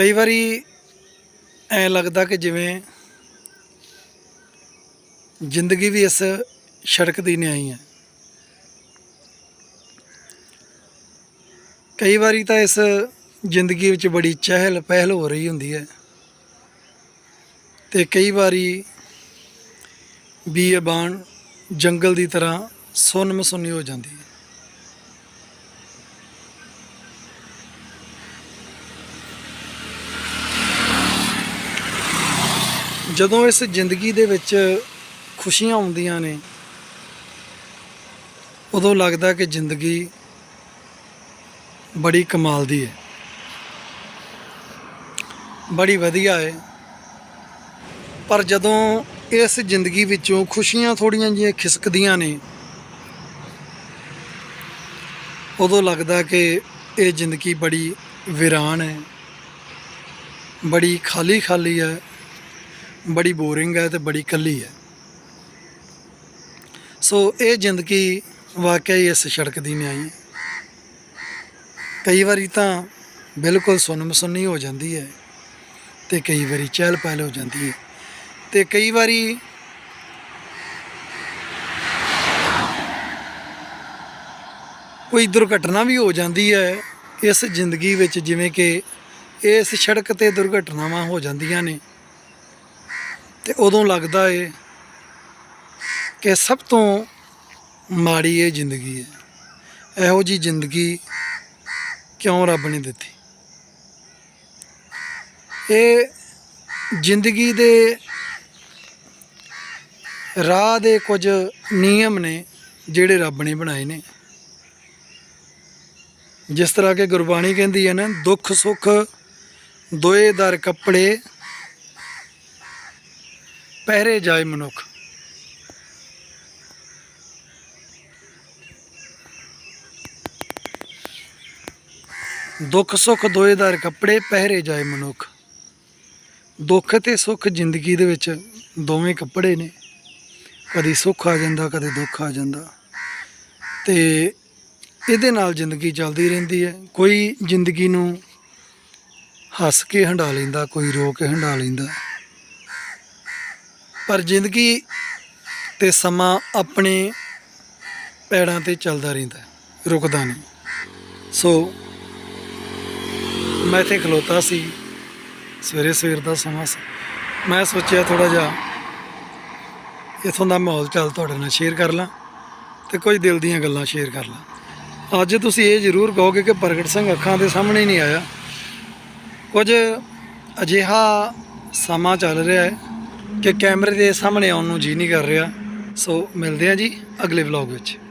ਕਈ ਵਾਰੀ ਐ ਲੱਗਦਾ ਕਿ ਜਿਵੇਂ ਜ਼ਿੰਦਗੀ ਵੀ ਇਸ ਸੜਕ ਦੀ ਨਿਆਈ ਹੈ। ਕਈ ਵਾਰੀ ਤਾਂ ਇਸ ਜ਼ਿੰਦਗੀ ਵਿੱਚ ਬੜੀ ਚਹਿਲ ਪਹਿਲ ਹੋ ਰਹੀ ਹੁੰਦੀ ਹੈ ਤੇ ਕਈ ਵਾਰੀ ਬੀਅਬਾਨ ਜੰਗਲ ਦੀ ਤਰ੍ਹਾਂ ਸੁੰਨ ਮਸੁੰਨੀ ਹੋ ਜਾਂਦੀ ਹੈ। ਜਦੋਂ ਇਸ ਜ਼ਿੰਦਗੀ ਦੇ ਵਿੱਚ ਖੁਸ਼ੀਆਂ ਆਉਂਦੀਆਂ ਨੇ, ਉਦੋਂ ਲੱਗਦਾ ਕਿ ਜ਼ਿੰਦਗੀ ਬੜੀ ਕਮਾਲ ਦੀ ਹੈ। ਬੜੀ ਵਧੀਆ ਹੈ। ਪਰ ਜਦੋਂ ਇਸ ਜ਼ਿੰਦਗੀ ਵਿੱਚੋਂ ਖੁਸ਼ੀਆਂ ਥੋੜੀਆਂ ਜਿਹੀਆਂ ਖਿਸਕਦੀਆਂ ਨੇ, ਉਦੋਂ ਲੱਗਦਾ ਕਿ ਇਹ ਜ਼ਿੰਦਗੀ ਬੜੀ ਵਿਰਾਨ ਹੈ, ਬੜੀ ਖਾਲੀ ਖਾਲੀ ਹੈ। ਬੜੀ ਬੋਰਿੰਗ ਹੈ ਤੇ ਬੜੀ ਕੱਲੀ ਹੈ। ਸੋ ਇਹ ਜ਼ਿੰਦਗੀ ਵਾਕਿਆ ਹੀ ਇਸ ਸੜਕ ਦੀ ਨਿਆਈ ਆਈ ਕਈ ਵਾਰੀ ਤਾਂ ਬਿਲਕੁਲ ਸੁੰਨ ਮਸੁੰਨੀ ਹੋ ਜਾਂਦੀ ਹੈ ਤੇ ਕਈ ਵਾਰੀ ਚਹਿਲ ਪਹਿਲ ਹੋ ਜਾਂਦੀ ਹੈ ਤੇ ਕਈ ਵਾਰੀ ਕੋਈ ਦੁਰਘਟਨਾ ਵੀ ਹੋ ਜਾਂਦੀ ਹੈ ਇਸ ਜ਼ਿੰਦਗੀ ਵਿੱਚ ਜਿਵੇਂ ਕਿ ਇਸ ਸੜਕ ਤੇ ਦੁਰਘਟਨਾਵਾਂ ਹੋ ਜਾਂਦੀਆਂ ਨੇ। ਤੇ ਉਦੋਂ ਲੱਗਦਾ ਏ ਕਿ ਸਭ ਤੋਂ ਮਾੜੀ ਇਹ ਜ਼ਿੰਦਗੀ ਹੈ ਇਹੋ ਜੀ ਜ਼ਿੰਦਗੀ ਕਿਉਂ ਰੱਬ ਨੇ ਦਿੱਤੀ? ਇਹ ਜ਼ਿੰਦਗੀ ਦੇ ਰਾਹ ਦੇ ਕੁਝ ਨਿਯਮ ਨੇ ਜਿਹੜੇ ਰੱਬ ਨੇ ਬਣਾਏ ਨੇ। ਜਿਸ ਤਰ੍ਹਾਂ ਕਿ ਗੁਰਬਾਣੀ ਕਹਿੰਦੀ ਹੈ ਨਾ, ਦੁੱਖ ਸੁੱਖ ਦੋਏ ਦਰ ਕੱਪੜੇ ਪਹਿਰੇ ਜਾਏ ਮਨੁੱਖ। ਦੁੱਖ ਸੁੱਖ ਦੋਏ ਕੱਪੜੇ ਪਹਿਰੇ ਜਾਏ ਮਨੁੱਖ। ਦੁੱਖ ਤੇ ਸੁੱਖ ਜ਼ਿੰਦਗੀ ਦੇ ਵਿੱਚ ਦੋਵੇਂ ਕੱਪੜੇ ਨੇ। ਕਦੀ ਸੁੱਖ ਆ ਜਾਂਦਾ, ਕਦੇ ਦੁੱਖ ਆ ਜਾਂਦਾ। ਤੇ ਇਹਦੇ ਨਾਲ ਜ਼ਿੰਦਗੀ ਚੱਲਦੀ ਰਹਿੰਦੀ ਹੈ। ਕੋਈ ਜ਼ਿੰਦਗੀ ਨੂੰ ਹੱਸ ਕੇ ਹੰਡਾ ਲੈਂਦਾ, ਕੋਈ ਰੋ ਕੇ ਹੰਡਾ ਲੈਂਦਾ। ਪਰ ਜ਼ਿੰਦਗੀ ਤੇ ਸਮਾਂ ਆਪਣੇ ਪੈੜਾਂ ਤੇ ਚੱਲਦਾ ਰਹਿੰਦਾ ਰੁਕਦਾ ਨਹੀਂ। ਸੋ ਮੈਂ ਇੱਥੇ ਖਲੋਤਾ ਸੀ, ਸਵੇਰੇ ਸਵੇਰ ਦਾ ਸਮਾਂ ਸੀ। ਮੈਂ ਸੋਚਿਆ ਥੋੜਾ ਜਿਹਾ ਇਥੋਂ ਦਾ ਮਾਹੌਲ ਚੱਲ ਤੁਹਾਡੇ ਨਾਲ ਸ਼ੇਅਰ ਕਰ ਲਾਂ ਤੇ ਕੁਝ ਦਿਲ ਦੀਆਂ ਗੱਲਾਂ ਸ਼ੇਅਰ ਕਰ ਲਾਂ। ਅੱਜ ਤੁਸੀਂ ਇਹ ਜ਼ਰੂਰ ਕਹੋਗੇ ਕਿ ਪ੍ਰਗਟ ਸਿੰਘ ਅੱਖਾਂ ਦੇ ਸਾਹਮਣੇ ਨਹੀਂ ਆਇਆ। ਕੁਝ ਅਜਿਹਾ ਸਮਾਂ ਚੱਲ ਰਿਹਾ ਹੈ ਕਿ ਕੈਮਰੇ ਦੇ ਸਾਹਮਣੇ ਆਉਣ ਨੂੰ ਜੀ ਨਹੀਂ ਕਰ ਰਿਹਾ। ਸੋ ਮਿਲਦੇ ਹਾਂ ਜੀ ਅਗਲੇ ਵਲੌਗ ਵਿੱਚ।